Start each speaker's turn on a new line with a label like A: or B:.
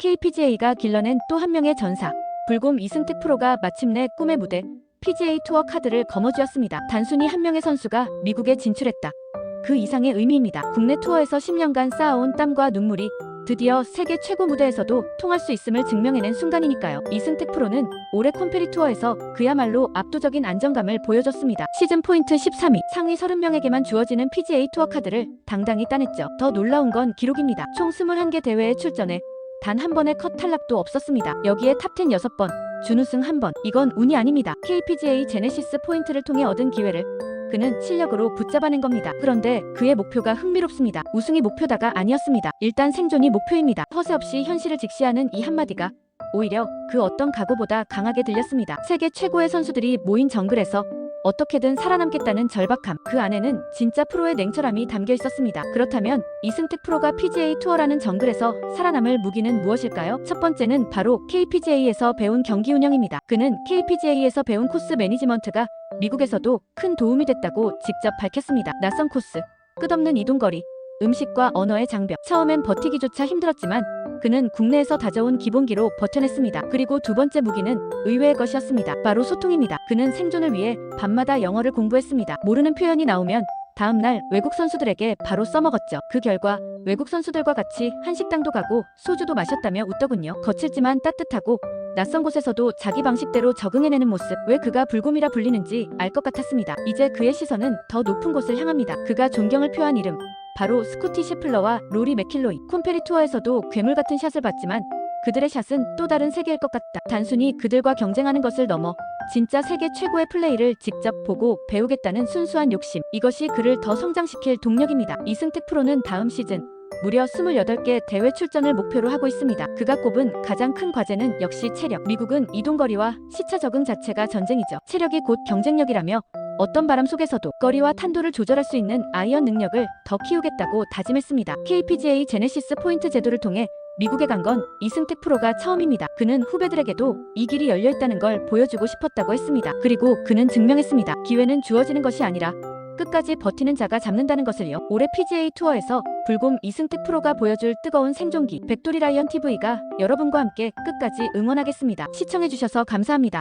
A: KPGA가 길러낸 또 한 명의 전사. 불곰 이승택 프로가 마침내 꿈의 무대 PGA 투어 카드를 거머쥐었습니다. 단순히 한 명의 선수가 미국에 진출했다. 그 이상의 의미입니다. 국내 투어에서 10년간 쌓아온 땀과 눈물이 드디어 세계 최고 무대에서도 통할 수 있음을 증명해낸 순간이니까요. 이승택 프로는 올해 콤페리 투어에서 그야말로 압도적인 안정감을 보여줬습니다. 시즌 포인트 13위, 상위 30명에게만 주어지는 PGA 투어 카드를 당당히 따냈죠. 더 놀라운 건 기록입니다. 총 21개 대회에 출전해 단 한 번의 컷 탈락도 없었습니다. 여기에 탑10 6번, 준우승 1번. 이건 운이 아닙니다. KPGA 제네시스 포인트를 통해 얻은 기회를 그는 실력으로 붙잡아낸 겁니다. 그런데 그의 목표가 흥미롭습니다. 우승이 목표다가 아니었습니다. 일단 생존이 목표입니다. 허세 없이 현실을 직시하는 이 한마디가 오히려 그 어떤 각오보다 강하게 들렸습니다. 세계 최고의 선수들이 모인 정글에서 어떻게든 살아남겠다는 절박함. 그 안에는 진짜 프로의 냉철함이 담겨 있었습니다. 그렇다면 이승택 프로가 PGA 투어라는 정글에서 살아남을 무기는 무엇일까요? 첫 번째는 바로 KPGA에서 배운 경기 운영입니다. 그는 KPGA에서 배운 코스 매니지먼트가 미국에서도 큰 도움이 됐다고 직접 밝혔습니다. 낯선 코스, 끝없는 이동거리, 음식과 언어의 장벽. 처음엔 버티기조차 힘들었지만 그는 국내에서 다져온 기본기로 버텨냈습니다. 그리고 두 번째 무기는 의외의 것이었습니다. 바로 소통입니다. 그는 생존을 위해 밤마다 영어를 공부했습니다. 모르는 표현이 나오면 다음 날 외국 선수들에게 바로 써먹었죠. 그 결과 외국 선수들과 같이 한식당도 가고 소주도 마셨다며 웃더군요. 거칠지만 따뜻하고 낯선 곳에서도 자기 방식대로 적응해내는 모습. 왜 그가 불곰이라 불리는지 알 것 같았습니다. 이제 그의 시선은 더 높은 곳을 향합니다. 그가 존경을 표한 이름. 바로 스코티 셰플러와 로리 맥킬로이. 콤페리 투어에서도 괴물 같은 샷을 봤지만 그들의 샷은 또 다른 세계일 것 같다. 단순히 그들과 경쟁하는 것을 넘어 진짜 세계 최고의 플레이를 직접 보고 배우겠다는 순수한 욕심. 이것이 그를 더 성장시킬 동력입니다. 이승택 프로는 다음 시즌 무려 28개 대회 출전을 목표로 하고 있습니다. 그가 꼽은 가장 큰 과제는 역시 체력. 미국은 이동거리와 시차 적응 자체가 전쟁이죠. 체력이 곧 경쟁력이라며 어떤 바람 속에서도 거리와 탄도를 조절할 수 있는 아이언 능력을 더 키우겠다고 다짐했습니다. KPGA 제네시스 포인트 제도를 통해 미국에 간 건 이승택 프로가 처음입니다. 그는 후배들에게도 이 길이 열려 있다는 걸 보여주고 싶었다고 했습니다. 그리고 그는 증명했습니다. 기회는 주어지는 것이 아니라 끝까지 버티는 자가 잡는다는 것을요. 올해 PGA 투어에서 불곰 이승택 프로가 보여줄 뜨거운 생존기 백돌이 라이언 TV가 여러분과 함께 끝까지 응원하겠습니다. 시청해주셔서 감사합니다.